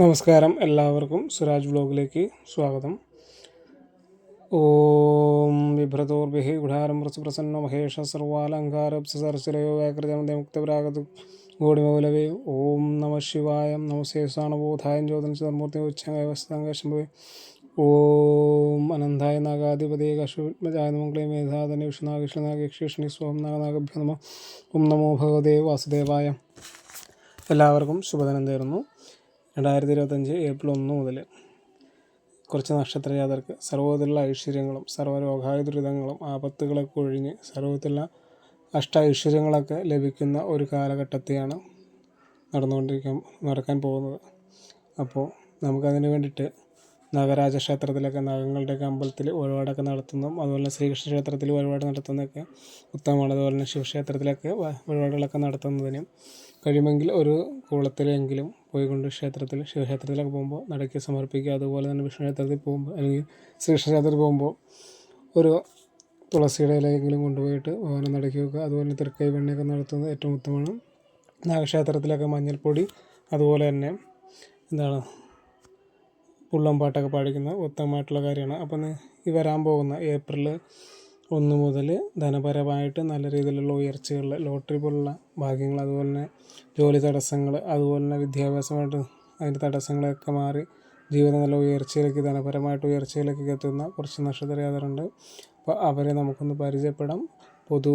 നമസ്കാരം എല്ലാവർക്കും സുരാജ് വ്ലോഗിലേക്ക് സ്വാഗതം. ഓം ബിഭ്രതോർഭിഹി ഗുഢാരം പ്രസന്ന മഹേഷ സർവാലങ്കാരപ്സരസിലയോ വ്യാകൃതമുക്തപരാഗത ഗോടിമൗലവേ. ഓം നമ ശിവായം നമശേഷാണബോധായം ജ്യോതന ചതുർമൂർത്തി ഉച്ചംഗവസ്തംഗശംഭവേ ഓം അനന്തായ നാഗാധിപതേ കശുമജായ മംഗളേ മേധാതനെ വിഷ്ണുനാഗേഷ്ണി സ്വാം നാഗനാഗഭ്യ നമ. ഓം നമോ ഭഗവതേ വാസുദേവായ. എല്ലാവർക്കും ശുഭദിനം തേരുന്നു. രണ്ടായിരത്തി ഇരുപത്തഞ്ച് ഏപ്രിൽ ഒന്ന് മുതൽ കുറച്ച് നക്ഷത്ര ജാതർക്ക് സർവത്തിലുള്ള ഐശ്വര്യങ്ങളും സർവരോഗായ ദുരിതങ്ങളും ആപത്തുകളൊക്കെ ഒഴിഞ്ഞ് സർവത്തിലുള്ള അഷ്ട ഐശ്വര്യങ്ങളൊക്കെ ലഭിക്കുന്ന ഒരു കാലഘട്ടത്തെയാണ് നടന്നുകൊണ്ടിരിക്കാൻ നടക്കാൻ പോകുന്നത്. അപ്പോൾ നമുക്കതിന് വേണ്ടിയിട്ട് നാഗരാജ ക്ഷേത്രത്തിലൊക്കെ നാഗങ്ങളുടെയൊക്കെ അമ്പലത്തിൽ വഴിപാടൊക്കെ നടത്തുന്നതും അതുപോലെ ശ്രീകൃഷ്ണ ക്ഷേത്രത്തിൽ വഴിപാട് നടത്തുന്നതൊക്കെ ഉത്തമമാണ്. അതുപോലെ തന്നെ ശിവക്ഷേത്രത്തിലൊക്കെ വഴിപാടുകളൊക്കെ നടത്തുന്നതിനും കഴിയുമെങ്കിൽ ഒരു കുളത്തിലെങ്കിലും പോയിക്കൊണ്ട് ക്ഷേത്രത്തിൽ ശിവക്ഷേത്രത്തിലൊക്കെ പോകുമ്പോൾ നടക്കി സമർപ്പിക്കുക. അതുപോലെ തന്നെ വിഷ്ണു ക്ഷേത്രത്തിൽ പോകുമ്പോൾ അല്ലെങ്കിൽ ശ്രീകൃഷ്ണ ക്ഷേത്രത്തിൽ പോകുമ്പോൾ ഒരു തുളസിയുടെ ഇലയെങ്കിലും കൊണ്ടുപോയിട്ട് ഭവനം നടക്കി വെക്കുക. അതുപോലെ തൃക്കൈ വെണ്ണയൊക്കെ നടത്തുന്നത് ഏറ്റവും ഉത്തമമാണ്. നാഗക്ഷേത്രത്തിലൊക്കെ മഞ്ഞൾപ്പൊടി അതുപോലെ തന്നെ എന്താണ് പുള്ളം പാട്ടൊക്കെ പാടിക്കുന്ന ഉത്തമമായിട്ടുള്ള കാര്യമാണ്. അപ്പം ഈ വരാൻ പോകുന്ന ഏപ്രിൽ ഒന്ന് മുതൽ ധനപരമായിട്ട് നല്ല രീതിയിലുള്ള ഉയർച്ചകൾ ലോട്ടറി പോലുള്ള ഭാഗ്യങ്ങൾ അതുപോലെ തന്നെ ജോലി തടസ്സങ്ങൾ അതുപോലെ തന്നെ വിദ്യാഭ്യാസമായിട്ട് അതിന്റെ തടസ്സങ്ങളൊക്കെ മാറി ജീവിതം നല്ല ഉയർച്ചയിലേക്ക് ധനപരമായിട്ട് ഉയർച്ചയിലേക്ക് എത്തുന്ന കുറച്ച് നക്ഷത്രജാതരുണ്ട് അപ്പോൾ അവരെ നമുക്കൊന്ന് പരിചയപ്പെടാം. പൊതു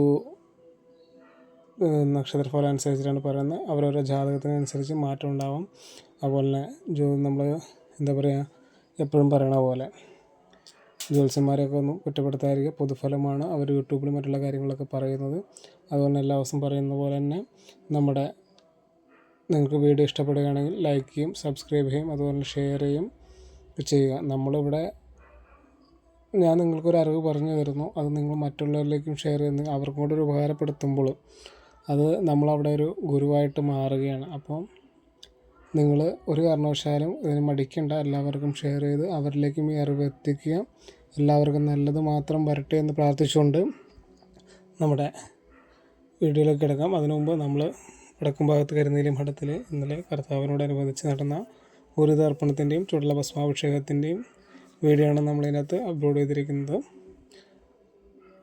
നക്ഷത്രഫലം അനുസരിച്ചിട്ടാണ് പറയുന്നത്. അവരവരുടെ ജാതകത്തിനനുസരിച്ച് മാറ്റം ഉണ്ടാവും. അതുപോലെ തന്നെ നമ്മൾ എന്താ പറയുക എപ്പോഴും പറയണ പോലെ. ജ്യോത്സ്യന്മാരെയൊക്കെ ഒന്നും കുറ്റപ്പെടുത്താതിരിക്കുക പൊതുഫലമാണ് അവർ യൂട്യൂബിലും മറ്റുള്ള കാര്യങ്ങളൊക്കെ പറയുന്നത്. അതുപോലെ എല്ലാ ദിവസവും പറയുന്ന പോലെ തന്നെ നമ്മുടെ നിങ്ങൾക്ക് വീഡിയോ ഇഷ്ടപ്പെടുകയാണെങ്കിൽ ലൈക്ക് ചെയ്യും സബ്സ്ക്രൈബ് ചെയ്യും അതുപോലെ ഷെയർ ചെയ്യും ചെയ്യുക. നമ്മളിവിടെ ഞാൻ നിങ്ങൾക്കൊരു അറിവ് പറഞ്ഞു തരുന്നു. അത് നിങ്ങൾ മറ്റുള്ളവരിലേക്കും ഷെയർ ചെയ്യുന്ന അവർക്കും കൂടെ ഒരു ഉപകാരപ്പെടുത്തുമ്പോൾ അത് നമ്മളവിടെ ഒരു ഗുരുവായിട്ട് മാറുകയാണ്. അപ്പം നിങ്ങൾ ഒരു കാരണവശാലും ഇതിന് മടിക്കേണ്ട. എല്ലാവർക്കും ഷെയർ ചെയ്ത് അവരിലേക്കും ഈ അറിവ് എത്തിക്കുക. എല്ലാവർക്കും നല്ലത് മാത്രം വരട്ടെ എന്ന് പ്രാർത്ഥിച്ചുകൊണ്ട് നമ്മുടെ വീഡിയോയിലേക്ക് കിടക്കാം. അതിനു മുമ്പ് നമ്മൾ വടക്കും ഭാഗത്ത് കരുന്നേലി മഠത്തിൽ ഇന്നലെ കർത്താവിനോടനുബന്ധിച്ച് നടന്ന ഗുരുതർപ്പണത്തിന്റെയും ചുടല ഭസ്മാഭിഷേകത്തിന്റെയും വീഡിയോ ആണ് നമ്മളതിനകത്ത് അപ്ലോഡ് ചെയ്തിരിക്കുന്നത്.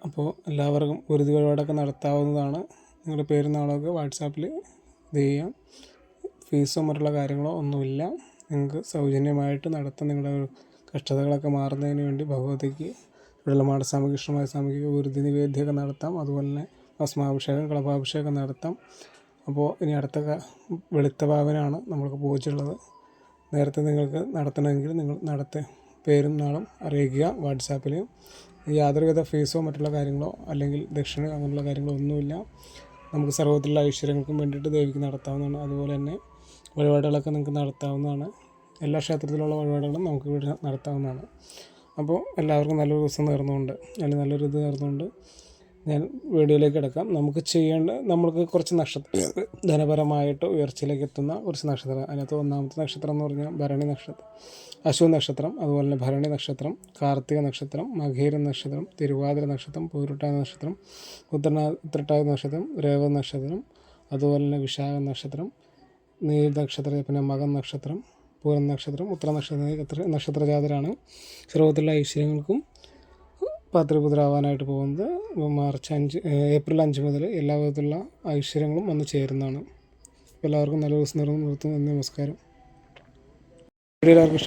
അപ്പോൾ എല്ലാവർക്കും ഗുരുതി വഴിപാടൊക്കെ നടത്താവുന്നതാണ്. നിങ്ങളുടെ പേരും നാളൊക്കെ വാട്സാപ്പിൽ ഇത് ചെയ്യാം. ഫീസോ മറ്റുള്ള കാര്യങ്ങളോ ഒന്നുമില്ല. നിങ്ങൾക്ക് സൗജന്യമായിട്ട് നടത്താൻ നിങ്ങളുടെ കഷ്ടതകളൊക്കെ മാറുന്നതിന് വേണ്ടി ഭഗവതിക്ക് ഇവിടെയുള്ള മാടസ്വാമികൃഷ്ണമായ സ്വാമിക്ക് ഗുരുതി നിവേദ്യമൊക്കെ നടത്താം. അതുപോലെ തന്നെ ഭസ്മാഭിഷേകം കളഭാഭിഷേകം നടത്താം. അപ്പോൾ ഇനി അടുത്ത വെളുത്ത ഭാവനാണ് നമ്മൾക്ക് പൂജിച്ചുള്ളത് നേരത്തെ നിങ്ങൾക്ക് നടത്തണമെങ്കിൽ നിങ്ങൾ നടത്ത പേരും നാളും അറിയിക്കുക വാട്സാപ്പിൽ. യാതൊരുവിധ ഫീസോ മറ്റുള്ള കാര്യങ്ങളോ അല്ലെങ്കിൽ ദക്ഷിണ അങ്ങനെയുള്ള കാര്യങ്ങളോ ഒന്നുമില്ല. നമുക്ക് സർവത്തിലുള്ള ഐശ്വര്യങ്ങൾക്കും വേണ്ടിയിട്ട് ദേവിക്ക് നടത്താവുന്നതാണ്. അതുപോലെ തന്നെ വഴിപാടുകളൊക്കെ നിങ്ങൾക്ക് നടത്താവുന്നതാണ്. എല്ലാ ക്ഷേത്രത്തിലുള്ള വഴിപാടുകളും നമുക്ക് ഇവിടെ നടത്താവുന്നതാണ്. അപ്പോൾ എല്ലാവർക്കും നല്ലൊരു ദിവസം നേർന്നുകൊണ്ട് അല്ലെങ്കിൽ നല്ലൊരു ഇത് നേർന്നുകൊണ്ട് ഞാൻ വീഡിയോയിലേക്ക് കിടക്കാം. നമുക്ക് ചെയ്യേണ്ട നമ്മൾക്ക് കുറച്ച് നക്ഷത്ര ധനപരമായിട്ട് ഉയർച്ചയിലേക്ക് എത്തുന്ന കുറച്ച് നക്ഷത്രം അതിനകത്ത് ഒന്നാമത്തെ നക്ഷത്രം എന്ന് പറഞ്ഞാൽ ഭരണി നക്ഷത്രം അശ്വ നക്ഷത്രം അതുപോലെ തന്നെ ഭരണി നക്ഷത്രം കാർത്തിക നക്ഷത്രം മകേര നക്ഷത്രം തിരുവാതിര നക്ഷത്രം പൂരുട്ടായ നക്ഷത്രം ഉത്തരണ ഉത്രട്ടായ നക്ഷത്രം രേവ നക്ഷത്രം അതുപോലെ തന്നെ വിശാഖ നക്ഷത്രം നക്ഷത്രം പിന്നെ മകൻ നക്ഷത്രം പൂരം നക്ഷത്രം ഉത്തര നക്ഷത്രം നക്ഷത്രജാതരാണ്. സർവത്തിലുള്ള ഐശ്വര്യങ്ങൾക്കും പാത്രപുത്രാവാനായിട്ട് പോകുന്നത് മാർച്ച് അഞ്ച് ഏപ്രിൽ അഞ്ച് മുതൽ എല്ലാ വിധത്തിലുള്ള ഐശ്വര്യങ്ങളും വന്ന് ചേരുന്നതാണ്. എല്ലാവർക്കും നല്ല ദിവസം നിർത്തുന്നു. നമസ്കാരം. എല്ലാവർക്കും